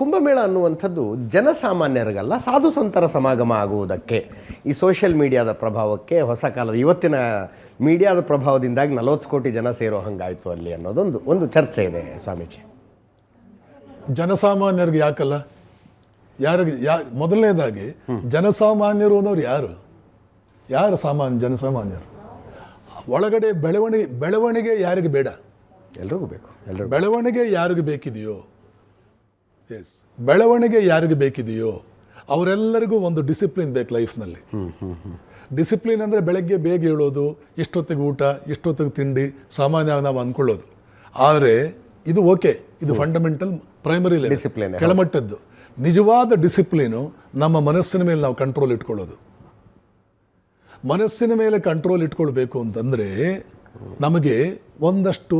ಕುಂಭಮೇಳ ಅನ್ನುವಂಥದ್ದು ಜನಸಾಮಾನ್ಯರಿಗಲ್ಲ ಸಾಧು ಸಂತರ ಸಮಾಗಮ ಆಗುವುದಕ್ಕೆ. ಈ ಸೋಷಿಯಲ್ ಮೀಡಿಯಾದ ಪ್ರಭಾವಕ್ಕೆ ಹೊಸ ಕಾಲದ ಇವತ್ತಿನ ಮೀಡಿಯಾದ ಪ್ರಭಾವದಿಂದಾಗಿ ನಲವತ್ತು ಕೋಟಿ ಜನ ಸೇರೋ ಹಂಗಾಯಿತು ಅಲ್ಲಿ ಅನ್ನೋದೊಂದು ಒಂದು ಚರ್ಚೆ ಇದೆ ಸ್ವಾಮೀಜಿ. ಜನಸಾಮಾನ್ಯರಿಗೆ ಯಾಕಲ್ಲ? ಯಾರಿಗೆ ಯಾ ಮೊದಲನೇದಾಗಿ ಜನಸಾಮಾನ್ಯರು ಅನ್ನೋರು ಯಾರು? ಯಾರು ಸಾಮಾನ್ಯ ಜನಸಾಮಾನ್ಯರು? ಒಳಗಡೆ ಬೆಳವಣಿಗೆ ಬೆಳವಣಿಗೆ ಯಾರಿಗೆ ಬೇಡ? ಎಲ್ರಿಗೂ ಬೇಕು ಎಲ್ಲರಿಗೂ ಬೆಳವಣಿಗೆ ಯಾರಿಗೆ ಬೇಕಿದೆಯೋ? ಎಸ್ ಬೆಳವಣಿಗೆ ಯಾರಿಗೆ ಬೇಕಿದೆಯೋ ಅವರೆಲ್ಲರಿಗೂ ಒಂದು ಡಿಸಿಪ್ಲಿನ್ ಬೇಕು ಲೈಫ್ನಲ್ಲಿ ಡಿಸಿಪ್ಲಿನ್ ಅಂದರೆ ಬೆಳಗ್ಗೆ ಬೇಗ ಹೇಳೋದು ಇಷ್ಟೊತ್ತಿಗೆ ಊಟ ಇಷ್ಟೊತ್ತಿಗೆ ತಿಂಡಿ ಸಾಮಾನ್ಯವಾಗಿ ನಾವು ಅಂದ್ಕೊಳ್ಳೋದು. ಆದರೆ ಇದು ಓಕೆ ಇದು ಫಂಡಮೆಂಟಲ್ ಪ್ರೈಮರಿ ಡಿಸಿಪ್ಲಿನ್ ಕೆಳಮಟ್ಟದ್ದು. ನಿಜವಾದ ಡಿಸಿಪ್ಲಿನು ನಮ್ಮ ಮನಸ್ಸಿನ ಮೇಲೆ ನಾವು ಕಂಟ್ರೋಲ್ ಇಟ್ಕೊಳ್ಳೋದು. ಮನಸ್ಸಿನ ಮೇಲೆ ಕಂಟ್ರೋಲ್ ಇಟ್ಕೊಳ್ಬೇಕು ಅಂತಂದರೆ ನಮಗೆ ಒಂದಷ್ಟು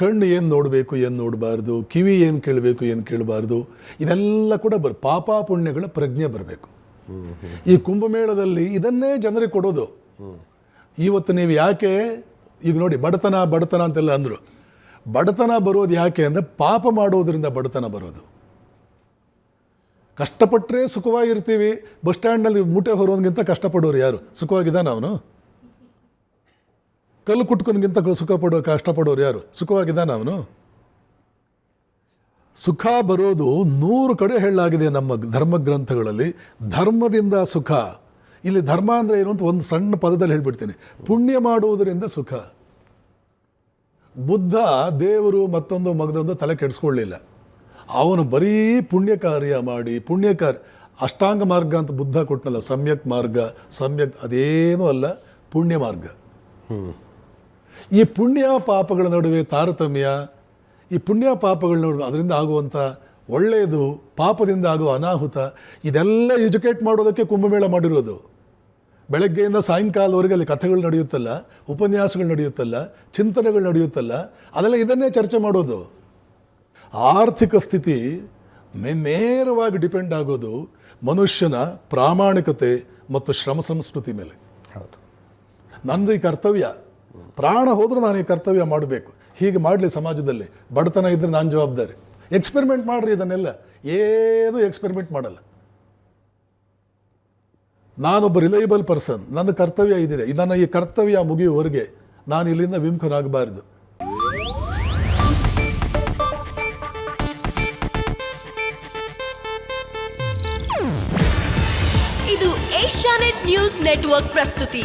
ಕಣ್ಣು ಏನು ನೋಡಬೇಕು, ಏನು ನೋಡಬಾರ್ದು, ಕಿವಿ ಏನು ಕೇಳಬೇಕು, ಏನು ಕೇಳಬಾರ್ದು, ಇದೆಲ್ಲ ಕೂಡ ಬರ್ ಪಾಪ ಪುಣ್ಯಗಳ ಪ್ರಜ್ಞೆ ಬರಬೇಕು. ಈ ಕುಂಭಮೇಳದಲ್ಲಿ ಇದನ್ನೇ ಜನರಿಗೆ ಕೊಡೋದು. ಇವತ್ತು ನೀವು ಯಾಕೆ, ಈಗ ನೋಡಿ, ಬಡತನ ಬಡತನ ಅಂತೆಲ್ಲ ಅಂದರು. ಬಡತನ ಬರೋದು ಯಾಕೆ ಅಂದರೆ ಪಾಪ ಮಾಡೋದರಿಂದ ಬಡತನ ಬರೋದು. ಕಷ್ಟಪಟ್ಟರೆ ಸುಖವಾಗಿರ್ತೀವಿ. ಬಸ್ ಸ್ಟ್ಯಾಂಡ್ನಲ್ಲಿ ಮೂಟೆ ಹೊರೋದ್ಗಿಂತ ಕಷ್ಟಪಡೋರು ಯಾರು? ಸುಖವಾಗಿದ್ದಾನ ಅವನು? ಕಲ್ಲು ಕುಟ್ಕೊನ್ಗಿಂತ ಸುಖ ಪಡೋ ಕಷ್ಟಪಡೋರು ಯಾರು? ಸುಖವಾಗಿದ್ದಾನೆ ಅವನು? ಸುಖ ಬರೋದು ನೂರು ಕಡೆ ಹೇಳಲಾಗಿದೆ ನಮ್ಮ ಧರ್ಮ ಗ್ರಂಥಗಳಲ್ಲಿ. ಧರ್ಮದಿಂದ ಸುಖ. ಇಲ್ಲಿ ಧರ್ಮ ಅಂದರೆ ಏನು ಅಂತ ಒಂದು ಸಣ್ಣ ಪದದಲ್ಲಿ ಹೇಳ್ಬಿಡ್ತೀನಿ. ಪುಣ್ಯ ಮಾಡುವುದರಿಂದ ಸುಖ. ಬುದ್ಧ ದೇವರು ಮತ್ತೊಂದು ಮಗದೊಂದು ತಲೆ ಕೆಡಿಸ್ಕೊಳ್ಳಿಲ್ಲ. ಅವನು ಬರೀ ಪುಣ್ಯ ಕಾರ್ಯ ಮಾಡಿ, ಪುಣ್ಯ ಕಾರ್ಯ ಅಷ್ಟಾಂಗ ಮಾರ್ಗ ಅಂತ ಬುದ್ಧ ಕೊಟ್ಟನಲ್ಲ ಸಮ್ಯಕ್ ಮಾರ್ಗ, ಸಮ್ಯಕ್ ಅದೇನೂ ಅಲ್ಲ, ಪುಣ್ಯ ಮಾರ್ಗ. ಈ ಪುಣ್ಯ ಪಾಪಗಳ ನಡುವೆ ತಾರತಮ್ಯ ಈ ಪುಣ್ಯ ಪಾಪಗಳ ನಡುವೆ ಅದರಿಂದ ಆಗುವಂಥ ಒಳ್ಳೆಯದು ಪಾಪದಿಂದ ಆಗುವ ಅನಾಹುತ ಇದೆಲ್ಲ ಎಜುಕೇಟ್ ಮಾಡೋದಕ್ಕೆ ಕುಂಭಮೇಳ ಮಾಡಿರೋದು. ಬೆಳಗ್ಗೆಯಿಂದ ಸಾಯಂಕಾಲದವರೆಗೆ ಅಲ್ಲಿ ಕಥೆಗಳು ನಡೆಯುತ್ತಲ್ಲ ಉಪನ್ಯಾಸಗಳು ನಡೆಯುತ್ತಲ್ಲ ಚಿಂತನೆಗಳು ನಡೆಯುತ್ತಲ್ಲ ಅದೆಲ್ಲ ಇದನ್ನೇ ಚರ್ಚೆ ಮಾಡೋದು. ಆರ್ಥಿಕ ಸ್ಥಿತಿ ನೇರವಾಗಿ ಡಿಪೆಂಡ್ ಆಗೋದು ಮನುಷ್ಯನ ಪ್ರಾಮಾಣಿಕತೆ ಮತ್ತು ಶ್ರಮ ಸಂಸ್ಕೃತಿ ಮೇಲೆ. ಹೌದು. ನನ್ನದು ಈ ಕರ್ತವ್ಯ. ಪ್ರಾಣ ಹೋದರೂ ನಾನು ಈ ಕರ್ತವ್ಯ ಮಾಡಬೇಕು. ಹೀಗೆ ಮಾಡಲಿ ಸಮಾಜದಲ್ಲಿ. ಬಡತನ ಇದ್ದರೆ ನಾನು ಜವಾಬ್ದಾರಿ. ಎಕ್ಸ್ಪೆರಿಮೆಂಟ್ ಮಾಡಿರಿ ಇದನ್ನೆಲ್ಲ. ಏನೂ ಎಕ್ಸ್ಪೆರಿಮೆಂಟ್ ಮಾಡಲ್ಲ. ನಾನೊಬ್ಬ ರಿಲೈಬಲ್ ಪರ್ಸನ್ ನನ್ನ ಕರ್ತವ್ಯ ಇದಿದೆ. ನನ್ನ ಈ ಕರ್ತವ್ಯ ಮುಗಿಯುವವರೆಗೆ ನಾನು ಇಲ್ಲಿಂದ ವಿಮುಖನಾಗಬಾರದು. ಇದು ಏಷ್ಯಾನೆಟ್ ನ್ಯೂಸ್ ನೆಟ್ವರ್ಕ್ ಪ್ರಸ್ತುತಿ.